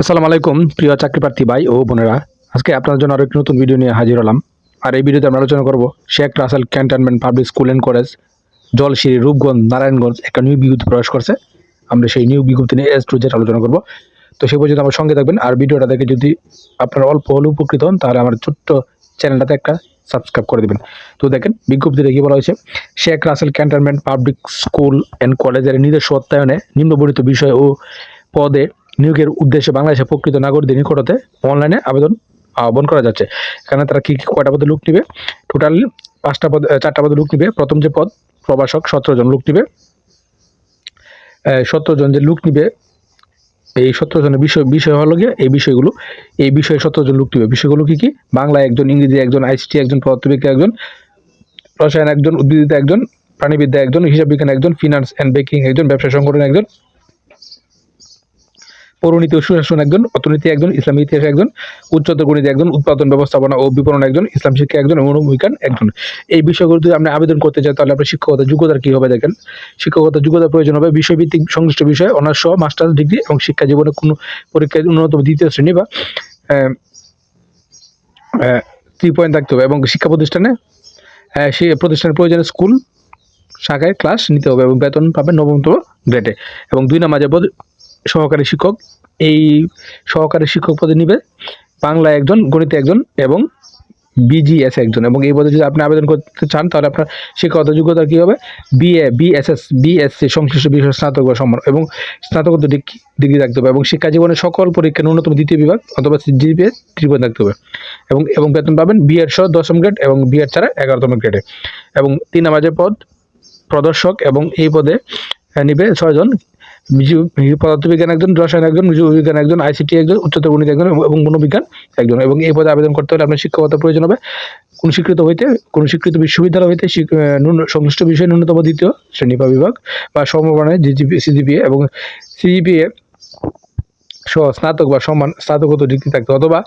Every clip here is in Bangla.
আসসালামু আলাইকুম, প্রিয় চাকরি প্রার্থী ভাই ও বোনেরা। আজকে আপনার জন্য আরও একটি নতুন ভিডিও নিয়ে হাজির হলাম। আর এই ভিডিওতে আমরা আলোচনা করব Sheikh Russel cantonment public school and college, Jolshiri, Rupganj, Narayanganj, একটা নিউ বিজ্ঞপ্তি প্রকাশ করছে। আমরা সেই নিউ বিজ্ঞপ্তি নিয়ে এস টু জেড আলোচনা করব। তো সেই পর্যন্ত আমার সঙ্গে থাকবেন। আর ভিডিওটা দেখে যদি আপনারা অল্প হলে উপকৃত হন, তাহলে আমার ছোট্ট চ্যানেলটাতে একটা সাবস্ক্রাইব করে দেবেন। তো দেখেন, বিজ্ঞপ্তিতে কি বলা হয়েছে? Sheikh Russel cantonment public school and কলেজের নিজস্ব অত্যায়নে নিম্নবর্ণিত বিষয় ও পদে নিয়োগের উদ্দেশ্যে বাংলাদেশের প্রকৃত নাগরিকদের নিকটতে অনলাইনে আবেদন আহ্বান করা যাচ্ছে। এখানে তারা কি কি কয়টা পদে লুক নিবে? টোটাল পাঁচটা পদ চারটা পদে লুক নিবে। প্রথম যে পদ প্রবাসক সতেরো জন লুক নিবে। সতেরো জন যে লুক নিবে, এই সতেরো জনের বিষয় বিষয় হলো গিয়ে এই বিষয়গুলো। এই বিষয়ে সতেরো জন লোক নিবে। বিষয়গুলো কি কি? বাংলা একজন, ইংরেজি একজন, আইসিটি একজন, পদার্থবিজ্ঞান একজন, রসায়ন একজন উদ্ভিদবিদ্যা একজন, প্রাণীবিদ্যা একজন হিসাব বিজ্ঞান একজন ফিনান্স অ্যান্ড ব্যাংকিং একজন, ব্যবসা সংগঠন একজন পৌরনীতি ও সুশাসন একজন, অর্থনীতি একজন, ইসলামী ইতিহাস একজন, উচ্চতর গণিত একজন, উৎপাদন, ব্যবস্থাপনা ও বিপণন একজন, ইসলাম শিক্ষা একজন, এবং মনোবিজ্ঞান একজন। এই বিষয়গুলো যদি আপনি আবেদন করতে চান, তাহলে আপনার শিক্ষকতা যোগ্যতার কী হবে দেখেন? শিক্ষকতা যোগ্যতার প্রয়োজন হবে বিষয়ভিত্তিক সংশ্লিষ্ট বিষয়, অনার্স সহ মাস্টার্স, ডিগ্রি এবং শিক্ষা জীবনে কোনো পরীক্ষায় ন্যূনতম দ্বিতীয় শ্রেণি বা থ্রি পয়েন্ট থাকতে হবে এবং শিক্ষা প্রতিষ্ঠানে সেই প্রতিষ্ঠানের প্রয়োজনে স্কুল শাখায় ক্লাস নিতে হবে এবং বেতন পাবেন নবমতম গ্রেডে এবং দুই পদ সহকারী শিক্ষক। এই সহকারী শিক্ষক পদে নিবে বাংলা একজন, গণিতে একজন এবং বিজিএস একজন এবং এই পদে যদি আপনি আবেদন করতে চান, তাহলে আপনার শিক্ষাগত যোগ্যতা কী হবে? বিএ বিএসএস বিএসসি সংশ্লিষ্ট বিষয় স্নাতক বা সমান এবং স্নাতকোত্তর ডিগ্রি থাকতে হবে এবং শিক্ষা জীবনের সকল পরীক্ষা ন্যূনতম দ্বিতীয় বিভাগ অথবা জিপিএ ত্রিপদ থাকতে হবে এবং এবং বেতন পাবেন বিএড সহ দশম গ্রেড এবং বিএড ছাড়া এগারোতম গ্রেডে এবং তিন যে পদ, প্রদর্শক এবং এই পদে নিবে ছয়জন পদার্থবিজ্ঞান একজন, রসায়ন একজন জীববিজ্ঞান একজন, আইসিটি একজন, উচ্চতর গণিত একজন এবং মনোবিজ্ঞান একজন। এবং এই পদে আবেদন করতে হলে আপনার শিক্ষকতা প্রয়োজন হবে। কোন স্বীকৃত হইতে কোন স্বীকৃত বিশ্ববিদ্যালয় হইতে সংশ্লিষ্ট বিষয়ে ন্যূনতম দ্বিতীয় শ্রেণি বা বিভাগ বা সমমানের জিজিপি সিজিপিএ এবং সিজিপিএ সহ স্নাতক বা সমান স্নাতকোত্তর ডিগ্রি থাকতে অথবা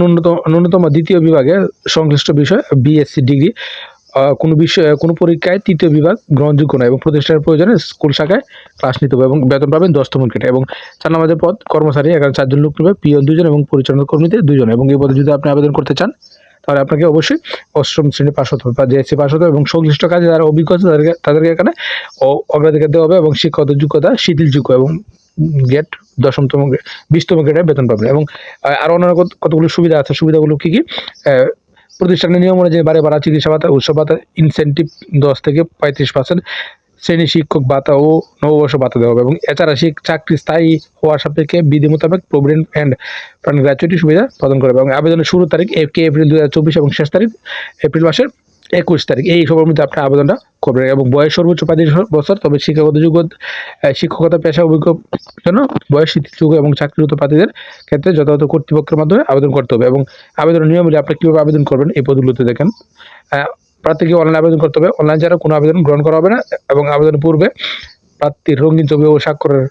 ন্যূনতম ন্যূনতম দ্বিতীয় বিভাগে সংশ্লিষ্ট বিষয়, বিএসসি ডিগ্রি কোনো বিষয় কোনো পরীক্ষায় তৃতীয় বিভাগ গ্রহণযোগ্য নয় এবং প্রতিষ্ঠানের প্রয়োজনে স্কুল শাখায় ক্লাস নিতে হবে এবং বেতন পাবেন দশতম কেটে এবং চার নম্বর পদ কর্মচারী এখানে চারজন লোক নেবে পিয়ন দুজন এবং পরিচালনা কর্মীতে দুজন। এবং এই পদে যদি আপনি আবেদন করতে চান তাহলে আপনাকে অবশ্যই অষ্টম শ্রেণি পাশ হতে হবে বা জেএসসি পাশ হতে হবে এবং সংশ্লিষ্ট কাজে যারা অভিজ্ঞতা তাদেরকে তাদেরকে এখানে অগ্রাধিকার দেওয়া হবে এবং শিক্ষাগত যোগ্যতা শিথিলযোগ্য এবং গেট দশমতম বিশতম গ্রেডে বেতন পাবেন। এবং আহ, আরও অন্যান্য কতগুলো সুবিধা আছে? সুবিধাগুলো কী কি? প্রতিষ্ঠানের নিয়ম অনুযায়ী বারে বারা চিকিৎসা ভাতা উৎসব ভাতা ইনসেন্টিভ দশ থেকে পঁয়ত্রিশ পার্সেন্ট শ্রেণি শিক্ষক ভাতা ও নববর্ষ ভাতা দেওয়া হবে এবং এছাড়া চাকরি স্থায়ী হওয়ার সাপেক্ষে বিধি মোতাবেক প্রভিডেন্ট অ্যান্ড প্রাণ গ্র্যাচুইটি সুবিধা প্রদান করবে এবং আবেদনের শুরু তারিখ কে, এপ্রিল দু হাজার চব্বিশ এবং শেষ তারিখ এপ্রিল মাসের একুশ তারিখ। এই সময়ের মধ্যে আপনার আবেদনটা করবেন এবং বয়স সর্বোচ্চ পঁয়ত্রিশ বছর তবে শিক্ষাগত আহ, শিক্ষকতা পেশা অভিজ্ঞ জন্য বয়স যোগ্য এবং চাকরিরত প্রার্থীদের ক্ষেত্রে যথাযথ কর্তৃপক্ষের মাধ্যমে আবেদন করতে হবে এবং আবেদনের নিয়মগুলি আপনি কীভাবে আবেদন করবেন এই পদগুলোতে দেখেন। প্রার্থীকে অনলাইন আবেদন করতে হবে। অনলাইন ছাড়া কোনো আবেদন গ্রহণ করা হবে না এবং আবেদনের পূর্বে প্রার্থীর রঙিন ছবি ও স্বাক্ষরের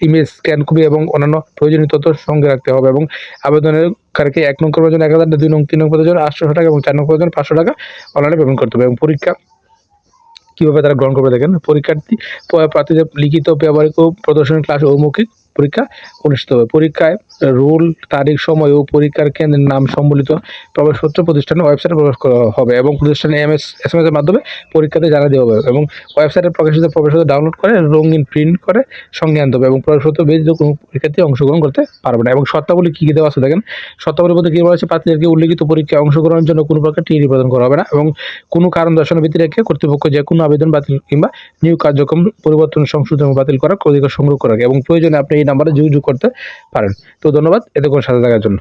ইমেজ স্ক্যান কপি এবং অন্যান্য প্রয়োজনীয় তথ্য সঙ্গে রাখতে হবে এবং আবেদনের কারকে এক নং করার জন্য এক হাজার দুই নং তিন নং পদের জন্য আটশো টাকা এবং চার নং পদের জন্য পাঁচশো টাকা অনলাইনে পেমেন্ট করতে হবে এবং পরীক্ষা কীভাবে তারা গ্রহণ করবে দেখেন? পরীক্ষার্থী প্রার্থীদের লিখিত ব্যবহারিক ও প্রদর্শনী ক্লাস ও মৌখিক পরীক্ষা, অনুষ্ঠিত হবে। পরীক্ষায় রুল, তারিখ, সময় ও পরীক্ষার কেন্দ্রের নাম সম্বলিত প্রবেশপত্র প্রতিষ্ঠানের ওয়েবসাইটে প্রবেশ করা হবে এবং প্রতিষ্ঠানের এম এস এস এর মাধ্যমে পরীক্ষাতে জানা দেওয়া হবে এবং ওয়েবসাইটে প্রকাশিত প্রবেশপত্র ডাউনলোড করে রঙিন প্রিন্ট করে সঙ্গে আনতে হবে এবং প্রবেশপত্র ব্যতীত কোনো পরীক্ষার্থী অংশগ্রহণ করতে পারবে না এবং শর্তাবলী কী কী দেওয়া আছে দেখেন শর্তাবলীর মধ্যে কী বলা হয়েছে? প্রার্থীদেরকে উল্লেখিত পরীক্ষায় অংশগ্রহণের জন্য কোনো প্রকার টিডি প্রদান করা হবে না এবং কোনো কারণ দর্শানোর ভিত্তি রেখে কর্তৃপক্ষ যে কোনো আবেদন বাতিল কিংবা নিয়োগ কার্যক্রম পরিবর্তন সংশোধন বাতিল করার অধিকার সংগ্রহ করা এবং প্রয়োজনে আপনি এই নাম্বারে যোগাযোগ করতে পারেন। তো ধন্যবাদ এতক্ষণ সাথে থাকার জন্য।